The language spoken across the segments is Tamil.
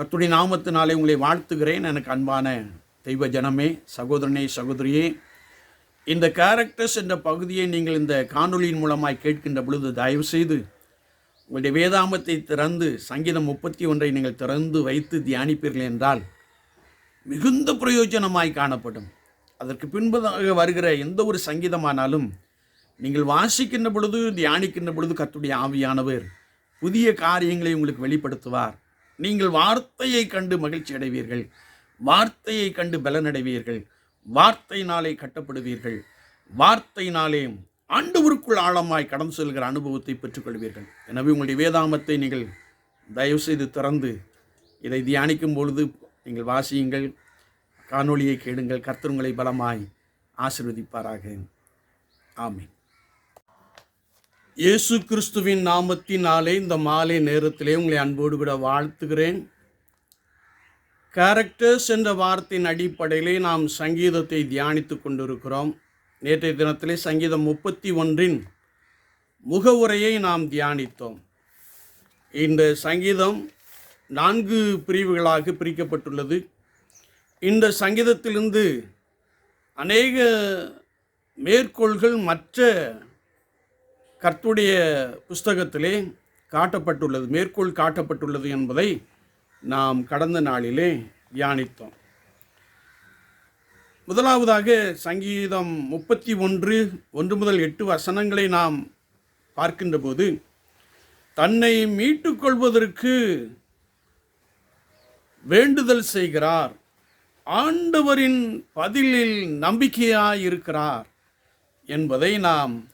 கத்துடைய நாமத்தினாலே உங்களை வாழ்த்துகிறேன். எனக்கு அன்பான தெய்வ ஜனமே சகோதரனே சகோதரியே இந்த கேரக்டர்ஸ் என்ற பகுதியை நீங்கள் இந்த காணொலியின் மூலமாய் கேட்கின்ற பொழுது தயவு செய்து உங்களுடைய வேதாமத்தை திறந்து சங்கீதம் முப்பத்தி ஒன்றை நீங்கள் திறந்து வைத்து தியானிப்பீர்கள் என்றால் மிகுந்த பிரயோஜனமாய் காணப்படும். அதற்கு பின்பதாக வருகிற எந்த ஒரு சங்கீதமானாலும் நீங்கள் வாசிக்கின்ற பொழுது தியானிக்கின்ற பொழுது கத்துடைய ஆவியானவர் புதிய காரியங்களை உங்களுக்கு வெளிப்படுத்துவார். நீங்கள் வார்த்தையை கண்டு மகிழ்ச்சி அடைவீர்கள். வார்த்தையை கண்டு பலனடைவீர்கள் வார்த்தையினாலே கட்டப்படுவீர்கள். வார்த்தையினாலே ஆண்டவருக்குள் ஆழமாய் கடந்து செல்கிற அனுபவத்தை பெற்றுக்கொள்வீர்கள். எனவே உங்களுடைய வேதாமத்தை நீங்கள் தயவுசெய்து திறந்து இதை தியானிக்கும் பொழுது நீங்கள் வாசியுங்கள். காணொளியை கேளுங்கள். கர்த்தருங்களை பலமாய் ஆசீர்வதிப்பாராக. ஆமீன். இயேசு கிறிஸ்துவின் நாமத்தினாலே இந்த மாலை நேரத்திலே உங்களை அன்போடு கூட வாழ்த்துகிறேன். கேரக்டர்ஸ் என்ற வார்த்தையின் அடிப்படையிலே நாம் சங்கீதத்தை தியானித்து கொண்டிருக்கிறோம். நேற்றைய தினத்திலே சங்கீதம் முப்பத்தி ஒன்றின் முகவுரையை நாம் தியானித்தோம். இந்த சங்கீதம் நான்கு பிரிவுகளாக பிரிக்கப்பட்டுள்ளது. இந்த சங்கீதத்திலிருந்து அநேக மேற்கோள்கள் மற்ற கர்த்துடைய புஸ்தகத்திலே காட்டப்பட்டுள்ளது மேற்கோள் காட்டப்பட்டுள்ளது என்பதை நாம் கடந்த நாளிலே தியானித்தோம். முதலாவதாக சங்கீதம் முப்பத்தி ஒன்று ஒன்று முதல் எட்டு வசனங்களை நாம் பார்க்கின்ற போது தன்னை மீட்டுக்கொள்வதற்கு வேண்டுதல் செய்கிறார் ஆண்டவரின் பதிலில் நம்பிக்கையாயிருக்கிறார் என்பதை நாம்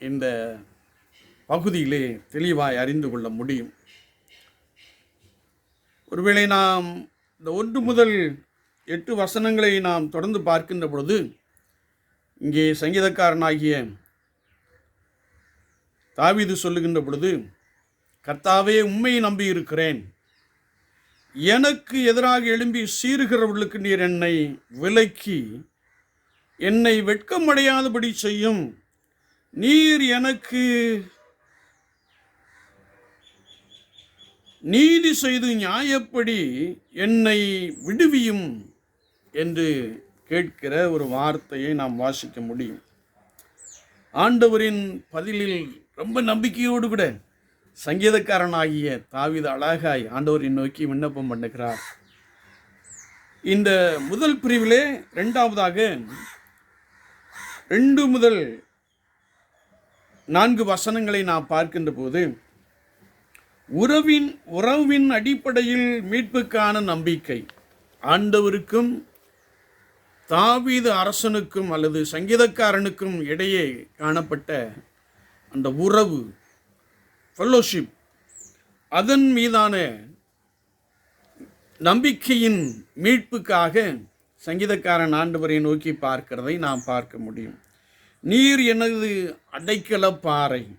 இந்த பகுதியிலே தெளிவாய் அறிந்து கொள்ள முடியும். ஒருவேளை நாம் இந்த ஒன்று முதல் எட்டு வசனங்களை நாம் தொடர்ந்து பார்க்கின்ற பொழுது இங்கே சங்கீதக்காரனாகிய தாவிது சொல்லுகின்ற பொழுது கர்த்தாவே உண்மையை நம்பி இருக்கிறேன். எனக்கு எதிராக எழும்பி சீறுகிறவர்களுக்கு நீர் என்னை விலக்கி என்னை வெட்கமடையாதபடி செய்யும். நீர் எனக்கு நீதி செய்து நியாயப்படி என்னை விடுவியும் என்று கேட்கிற ஒரு வார்த்தையை நாம் வாசிக்க முடியும். ஆண்டவரின் பதிலில் ரொம்ப நம்பிக்கையோடு கூட சங்கீதக்காரனாகிய தாவித அழகாய் ஆண்டவரை நோக்கி விண்ணப்பம் பண்ணுகிறார். இந்த முதல் பிரிவிலே ரெண்டாவதாக ரெண்டு முதல் நான்கு வசனங்களை நாம் பார்க்கின்ற போது உறவின் உறவின் அடிப்படையில் மீட்புக்கான நம்பிக்கை. ஆண்டவருக்கும் தாவீது அரசனுக்கும் அல்லது சங்கீதக்காரனுக்கும் இடையே காணப்பட்ட அந்த உறவு ஃபெல்லோஷிப் அதன் மீதான நம்பிக்கையின் மீட்புக்காக சங்கீதக்காரன் ஆண்டவரை நோக்கி பார்க்கிறதை நாம் பார்க்க முடியும். நீர் எனது அடைக்கல பாறை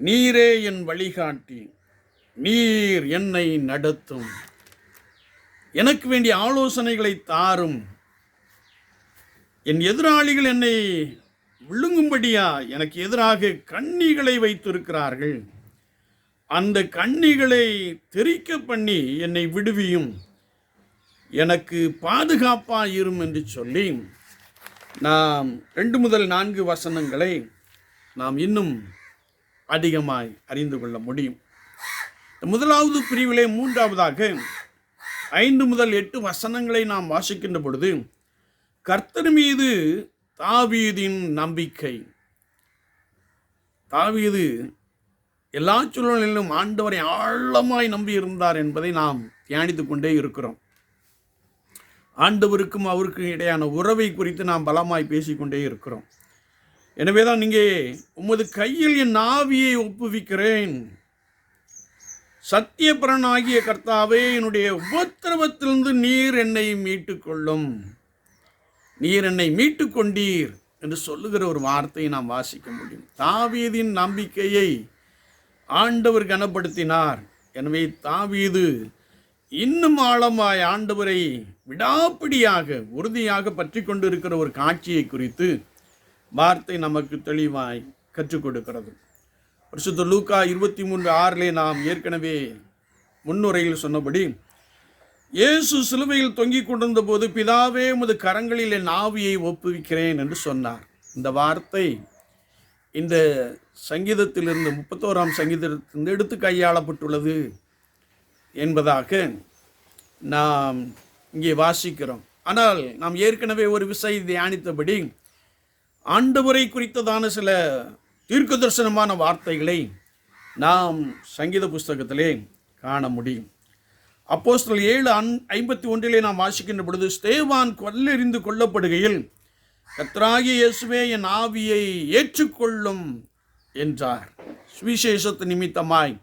நீரே என் வழிகாட்டி. நீர் என்னை நடத்தும். எனக்கு வேண்டிய ஆலோசனைகளை தாரும். என் எதிராளிகள் என்னை விழுங்கும்படியா எனக்கு எதிராக கண்ணிகளை வைத்திருக்கிறார்கள். அந்த கண்ணிகளை தெரிக்க பண்ணி என்னை விடுவியும். எனக்கு பாதுகாப்பாக இரும் என்று சொல்லி நாம் ரெண்டு முதல் நான்கு வசனங்களை நாம் இன்னும் அதிகமாய் அறிந்து கொள்ள முடியும். முதலாவது பிரிவிலே மூன்றாவதாக ஐந்து முதல் எட்டு வசனங்களை நாம் வாசிக்கின்ற பொழுது கர்த்தர் மீது தாவீதின் நம்பிக்கை. தாவீது எல்லா சூழ்நிலையிலும் ஆண்டவரை ஆழமாய் நம்பி இருந்தார் என்பதை நாம் தியானித்து கொண்டே இருக்கிறோம். ஆண்டவருக்கும் அவருக்கும் இடையான உறவை குறித்து நாம் பலமாய் பேசிக்கொண்டே இருக்கிறோம். எனவே தான் இங்கே உமது கையில் என் ஆவியை ஒப்புவிக்கிறேன். சத்தியபரனாகிய கர்த்தாவே என்னுடைய உபத்திரவத்திலிருந்து நீர் என்னை மீட்டுக்கொள்ளும். நீர் என்னை மீட்டுக்கொண்டீர் என்று சொல்லுகிற ஒரு வார்த்தையை நாம் வாசிக்க முடியும். தாவீதின் நம்பிக்கையை ஆண்டவர் கனப்படுத்தினார். எனவே தாவீது இன்னும் ஆழமாய் ஆண்டவரை விடாப்பிடியாக உறுதியாக பற்றி கொண்டிருக்கிற ஒரு காட்சியை குறித்து வார்த்தை நமக்கு தெளிவாய் கற்றுக் கொடுக்கிறது. பரிசுத்த லூக்கா இருபத்தி மூன்று ஆறிலே நாம் ஏற்கனவே முன்னுரையில் சொன்னபடி இயேசு சிலுவையில் தொங்கிக் கொண்டிருந்த போது பிதாவே உமது கரங்களில் என் ஆவியை ஒப்புவிக்கிறேன் என்று சொன்னார். இந்த வார்த்தை இந்த சங்கீதத்திலிருந்து முப்பத்தோராம் சங்கீதத்திலிருந்து எடுத்து கையாளப்பட்டுள்ளது என்பதாக நாம் இங்கே வாசிக்கிறோம். ஆனால் நாம் ஏற்கனவே ஒரு விசை தியானித்தபடி ஆண்டவரை குறித்ததான சில தீர்க்க தரிசனமான வார்த்தைகளை நாம் சங்கீத புஸ்தகத்திலே காண முடியும். அப்போஸ்தல் ஏழு அன் ஐம்பத்தி ஒன்றிலே நாம் வாசிக்கின்ற பொழுது ஸ்தேவான் கொல்லெறிந்து கொல்லப்படுகையில் கத்ராகி இயேசுவே என் ஆவியை ஏற்றுக்கொள்ளும் என்றார். சுவிசேஷத்து நிமித்தமாய்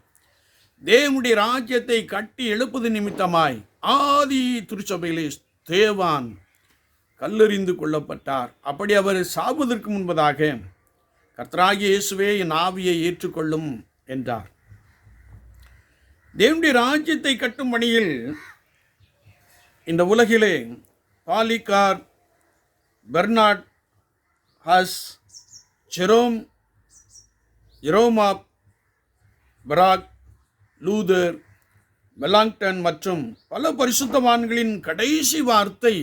தேவனுடைய ராஜ்யத்தை கட்டி எழுப்பது நிமித்தமாய் ஆதி திருச்சபையிலே தேவான் கல்லெறிந்து கொள்ளப்பட்டார் அப்படி அவர் சாவதற்கு முன்பதாக கர்த்தராகிய இயேசுவே என் ஆவியை ஏற்றுக்கொள்ளும் என்றார். தேவனுடைய ராஜ்யத்தை கட்டும் பணியில் இந்த உலகிலே Polycarp Bernard Huss Jerome Jerome of Prague Luther Melanchthon மற்றும் பல பரிசுத்தவான்களின் கடைசி வார்த்தை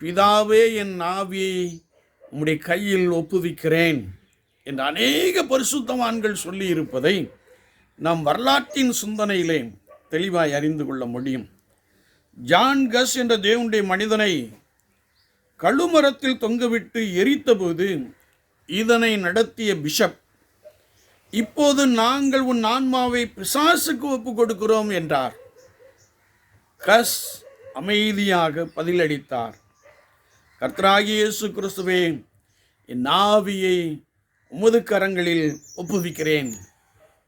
பிதாவே என் ஆவியை உம்முடைய கையில் ஒப்புவிக்கிறேன் என்று அநேக பரிசுத்தவான்கள் சொல்லி இருப்பதை நாம் வரலாற்றின் சிந்தனையிலே தெளிவாய் அறிந்து கொள்ள முடியும். ஜான் கஸ் என்ற தேவனுடைய மனிதனை கழுமரத்தில் தொங்கவிட்டு எரித்தபோது இதனை நடத்திய பிஷப் இப்போது நாங்கள் உன் ஆன்மாவை பிசாசுக்கு ஒப்பு கொடுக்கிறோம் என்றார். கஸ் அமைதியாக பதிலளித்தார். கர்த்தராகிய இயேசு கிறிஸ்துவே என் ஆவியை உமது கரங்களில் ஒப்புவிக்கிறேன்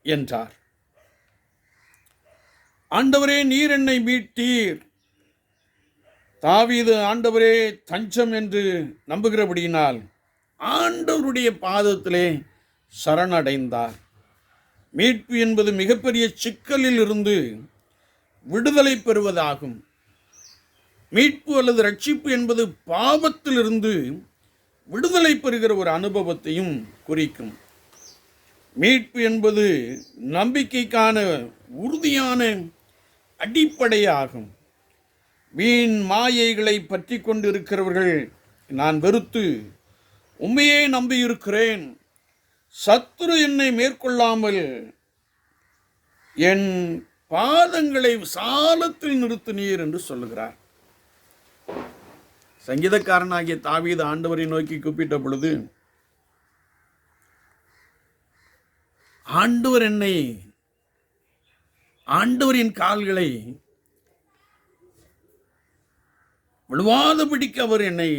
என்றார். ஆண்டவரே நீர் என்னை மீட்டீர். தாவீது ஆண்டவரே தஞ்சம் என்று நம்புகிறபடியினால் ஆண்டவருடைய பாதத்திலே சரணடைந்தார். மீட்பு என்பது மிகப்பெரிய சிக்கலில் இருந்து விடுதலை பெறுவதாகும். மீட்பு அல்லது ரட்சிப்பு என்பது பாவத்திலிருந்து விடுதலை பெறுகிற ஒரு அனுபவத்தையும் குறிக்கும். மீட்பு என்பது நம்பிக்கைக்கான உறுதியான அடிப்படையாகும். வீண் மாயைகளை பற்றி கொண்டிருக்கிறவர்கள் நான் வெறுத்து உண்மையே நம்பியிருக்கிறேன். சத்துரு என்னை மேற்கொள்ளாமல் என் பாதங்களை சாலத்தில் நிறுத்தினீர் என்று சொல்லுகிறார். சங்கீதக்காரனாகிய தாவீது ஆண்டவரை நோக்கி கூப்பிட்ட பொழுது ஆண்டவர் என்னை ஆண்டவரின் கால்களை விழுவாதபடிக்கு அவர் என்னை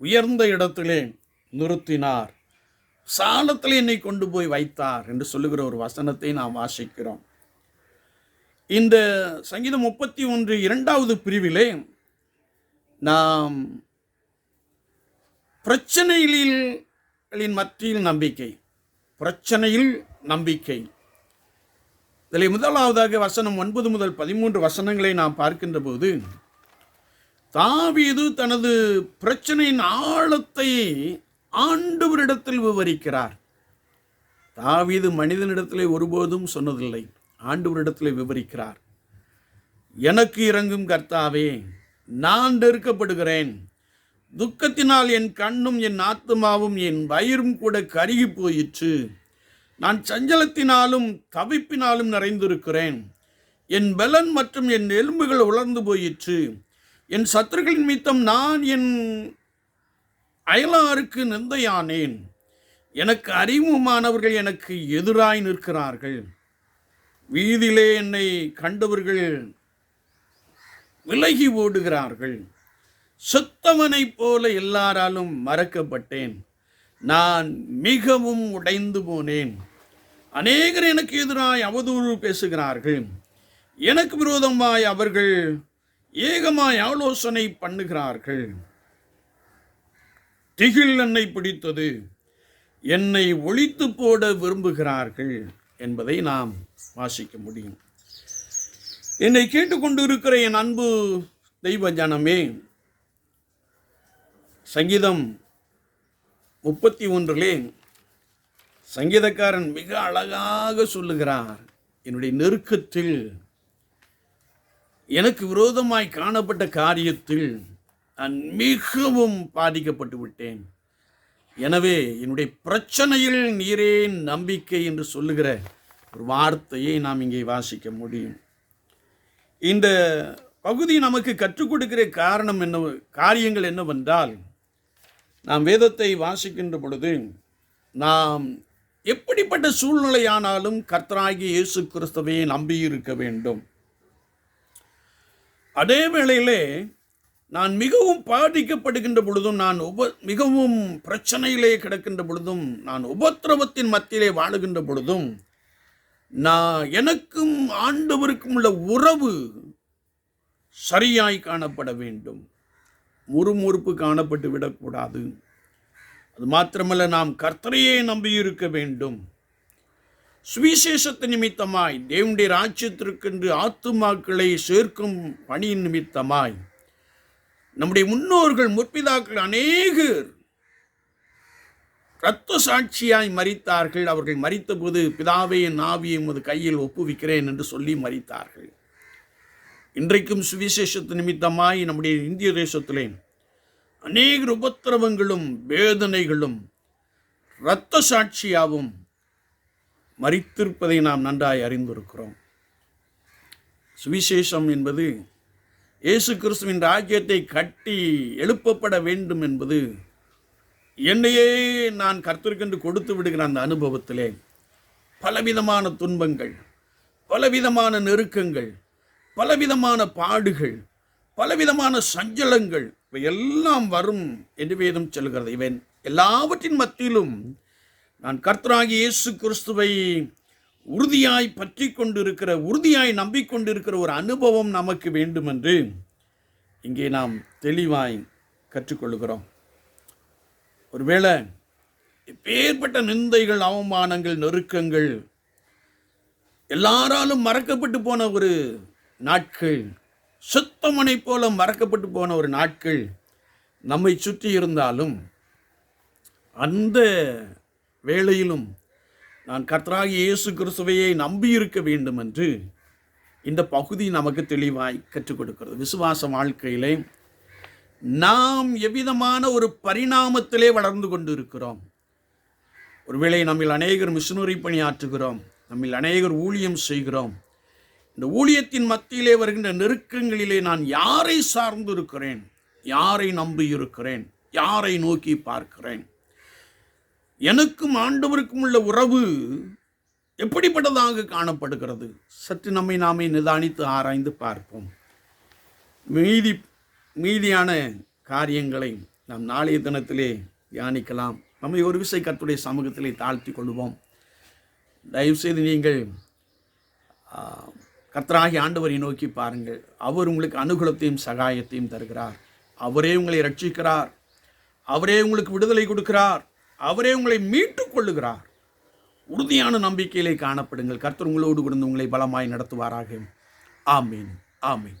உயர்ந்த இடத்திலே நிறுத்தினார். சாலத்தில் என்னை கொண்டு போய் வைத்தார் என்று சொல்லுகிற ஒரு வசனத்தை நாம் வாசிக்கிறோம். இந்த சங்கீதம் முப்பத்தி ஒன்று இரண்டாவது பிரிவிலே நாம் பிரச்சனைகளின் மத்தியில் நம்பிக்கை பிரச்சனையில் நம்பிக்கை. இதில் முதலாவதாக வசனம் ஒன்பது முதல் பதிமூன்று வசனங்களை நாம் பார்க்கின்ற போது தாவீது தனது பிரச்சனையின் ஆழத்தை ஆண்டவரிடத்தில் விவரிக்கிறார். தாவீது மனிதனிடத்தில் ஒருபோதும் சொன்னதில்லை ஆண்டவரிடத்தில் விவரிக்கிறார். எனக்கு இறங்கும் கர்த்தாவே நான் நெருக்கப்படுகிறேன் துக்கத்தினால் என் கண்ணும் என் ஆத்துமாவும் என் வயிறும் கூட கருகி போயிற்று. நான் சஞ்சலத்தினாலும் தவிப்பினாலும் நிறைந்திருக்கிறேன். என் பலன் மற்றும் என் எலும்புகள் உலர்ந்து போயிற்று. என் சத்துருக்களின் மித்தம் நான் என் அயலாருக்கு நிந்தையானேன். எனக்கு அறிமுகமானவர்கள் எனக்கு எதிராய் நிற்கிறார்கள். வீதியிலே என்னை கண்டவர்கள் விலகி ஓடுகிறார்கள். சுத்தவனைப் போல எல்லாராலும் மறக்கப்பட்டேன். நான் மிகவும் உடைந்து போனேன். அநேகர் எனக்கு எதிராய் அவதூறு பேசுகிறார்கள். எனக்கு விரோதமாய் அவர்கள் ஏகமாய் ஆலோசனை பண்ணுகிறார்கள். திகில் என்னை பிடித்தது. என்னை ஒழித்து போட விரும்புகிறார்கள் என்பதை நாம் வாசிக்க முடியும். என்னை கேட்டுக்கொண்டு இருக்கிற என் அன்பு தெய்வ ஜனமே சங்கீதம் முப்பத்தி ஒன்றிலே சங்கீதக்காரன் மிக அழகாக சொல்லுகிறார். என்னுடைய நெருக்கத்தில் எனக்கு விரோதமாய் காணப்பட்ட காரியத்தில் நான் மிகவும் பாதிக்கப்பட்டு விட்டேன். எனவே என்னுடைய பிரச்சனையில் நீரே நம்பிக்கை என்று சொல்லுகிற ஒரு வார்த்தையை நாம் இங்கே வாசிக்க முடியும். இந்த பகுதி நமக்கு கற்றுக் கொடுக்கிற காரணம் என்ன காரியங்கள் என்னவென்றால் நாம் வேதத்தை வாசிக்கின்ற பொழுது நாம் எப்படிப்பட்ட சூழ்நிலையானாலும் கர்த்தராகிய இயேசு கிறிஸ்துவை நம்பியிருக்க வேண்டும். அதே வேளையிலே நான் மிகவும் பாதிக்கப்படுகின்ற பொழுதும் நான் உப மிகவும் பிரச்சனையிலே கிடக்கின்ற பொழுதும் நான் உபத்திரவத்தின் மத்தியிலே வாழுகின்ற பொழுதும் நான் எனக்கும் ஆண்டவருக்கும் உள்ள உறவு சரியாய் காணப்பட வேண்டும். முறுமுறுப்பு காணப்பட்டு விடக்கூடாது. அது மாத்திரமல்ல நாம் கர்த்தரையே நம்பியிருக்க வேண்டும். சுவிசேஷத்து நிமித்தமாய் தேவனுடைய ராஜ்யத்திற்கென்று ஆத்துமாக்களை சேர்க்கும் பணியின் நிமித்தமாய் நம்முடைய முன்னோர்கள் முற்பிதாக்கள் அநேகர் இரத்த சாட்சியாய் மறித்தார்கள் அவர்கள் மறித்தபோது பிதாவே என் ஆவியை உமது கையில் ஒப்புவிக்கிறேன் என்று சொல்லி மறித்தார்கள் இன்றைக்கும் சுவிசேஷத்து நிமித்தமாய் நம்முடைய இந்திய தேசத்திலே அநேக உபத்திரவங்களும் வேதனைகளும் இரத்த சாட்சியாகவும் மறித்திருப்பதை நாம் நன்றாய் அறிந்திருக்கிறோம். சுவிசேஷம் என்பது இயேசு கிறிஸ்துவின் ராஜ்யத்தை கட்டி எழுப்பப்பட வேண்டும் என்பது என்னையே நான் கர்த்தருக்கென்று கொடுத்து விடுகிற அந்த அனுபவத்திலே பலவிதமான துன்பங்கள் பலவிதமான நெருக்கங்கள் பலவிதமான பாடுகள் பலவிதமான சஞ்சலங்கள் இவை எல்லாம் வரும் என்று வேதம் சொல்கிறது. இவன் எல்லாவற்றின் மத்தியிலும் நான் கர்த்தராகி இயேசு கிறிஸ்துவை உறுதியாய் பற்றி கொண்டிருக்கிற உறுதியாய் நம்பிக்கொண்டிருக்கிற ஒரு அனுபவம் நமக்கு வேண்டும் என்று இங்கே நாம் தெளிவாய் கற்றுக்கொள்கிறோம் ஒருவேளை இப்பேற்பட்ட நிந்தைகள் அவமானங்கள் நெருக்கங்கள் எல்லாராலும் மறக்கப்பட்டு போன ஒரு நாட்கள் சுத்தமனை போல மறக்கப்பட்டு போன ஒரு நாட்கள் நம்மை சுற்றி இருந்தாலும் அந்த வேளையிலும் நான் கர்த்தராகி இயேசு கிறிஸ்துவையை நம்பியிருக்க வேண்டும் என்று இந்த பகுதி நமக்கு தெளிவாய் கற்றுக் கொடுக்கிறது. விசுவாச வாழ்க்கையிலே நாம் எவ்விதமான ஒரு பரிணாமத்திலே வளர்ந்து கொண்டு இருக்கிறோம் ஒருவேளை நம்மில் அநேகர் மிஷினரி பணியாற்றுகிறோம் நம்மில் அநேகர் ஊழியம் செய்கிறோம். இந்த ஊழியத்தின் மத்தியிலே வருகின்ற நெருக்கங்களிலே நான் யாரை சார்ந்து இருக்கிறேன் யாரை நம்பியிருக்கிறேன்? யாரை நோக்கி பார்க்கிறேன்? எனக்கும் ஆண்டவருக்கும் உள்ள உறவு எப்படிப்பட்டதாக காணப்படுகிறது? சற்று நம்மை நாமே நிதானித்து ஆராய்ந்து பார்ப்போம். மீதி மீதியான காரியங்களை நாம் நாளைய தினத்திலே தியானிக்கலாம். நம்மை ஒரு விசை கத்துடைய சமூகத்திலே தாழ்த்தி கொள்வோம் தயவுசெய்து நீங்கள் கர்த்தராகி ஆண்டவரை நோக்கி பாருங்கள். அவர் உங்களுக்கு அனுகூலத்தையும் சகாயத்தையும் தருகிறார். அவரே உங்களை ரட்சிக்கிறார் அவரே உங்களுக்கு விடுதலை கொடுக்கிறார். அவரே உங்களை மீட்டுக் கொள்ளுகிறார். உறுதியான நம்பிக்கையிலே காணப்படுங்கள். கர்த்தர் உங்களோடு கொடுத்து உங்களை பலமாய் நடத்துவாராக. ஆமீன். ஆமீன்.